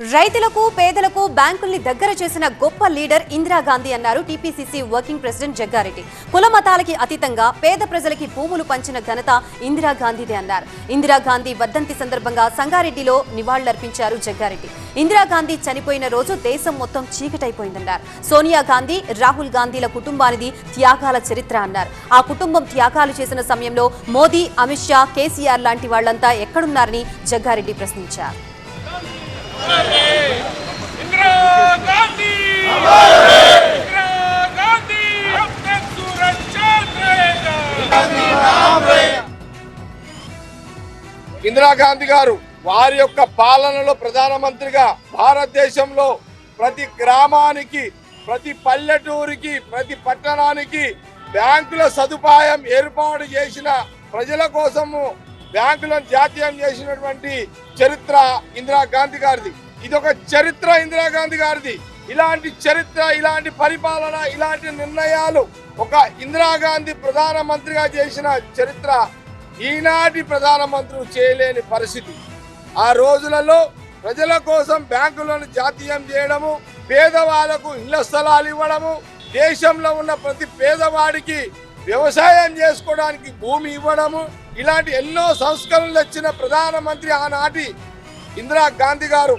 రైతులకు పేదలకు బ్యాంకుల్ని దగ్గర చేసిన గొప్ప లీడర్ ఇందిరాగాంధీ అన్నారు టీపీసీసీ వర్కింగ్ ప్రెసిడెంట్ జగ్గారెడ్డి. కుల మతాలకి అతీతంగా పేద ప్రజలకి భూములు పంచిన ఘనత ఇందిరాగాంధీదే అన్నారు. ఇందిరాగాంధీ వర్ధంతి సందర్భంగా సంగారెడ్డిలో నివాళులర్పించారు జగ్గారెడ్డి. ఇందిరాగాంధీ చనిపోయిన రోజు దేశం మొత్తం చీకటైపోయిందన్నారు. సోనియా గాంధీ రాహుల్ గాంధీల కుటుంబానిది త్యాగాల చరిత్ర అన్నారు. ఆ కుటుంబం త్యాగాలు చేసిన సమయంలో మోదీ అమిత్ షా కేసీఆర్ లాంటి వాళ్ళంతా ఎక్కడున్నారని జగ్గారెడ్డి ప్రశ్నించారు. ఇందిరాగాంధీ గారు వారి యొక్క పాలనలో ప్రధానమంత్రిగా భారతదేశంలో ప్రతి గ్రామానికి ప్రతి పల్లెటూరికి ప్రతి పట్టణానికి బ్యాంకుల సదుపాయం ఏర్పాటు చేసిన ప్రజల కోసము బ్యాంకులను జాతీయం చేసినటువంటి చరిత్ర ఇందిరాగాంధీ గారిది. ఇది ఒక చరిత్ర ఇందిరాగాంధీ గారిది. ఇలాంటి చరిత్ర ఇలాంటి పరిపాలన ఇలాంటి నిర్ణయాలు ఒక ఇందిరాగాంధీ ప్రధానమంత్రిగా చేసిన చరిత్ర ఈనాటి ప్రధానమంత్రులు చేయలేని పరిస్థితి. ఆ రోజులలో ప్రజల కోసం బ్యాంకులను జాతీయం చేయడము పేదవాళ్ళకు ఇళ్ళ స్థలాలు ఇవ్వడము దేశంలో ఉన్న ప్రతి పేదవాడికి వ్యవసాయం చేసుకోవడానికి భూమి ఇవ్వడము ఇలాంటి ఎన్నో సంస్కరణలు వచ్చిన ప్రధానమంత్రి ఆనాటి ఇందిరా గాంధీ గారు.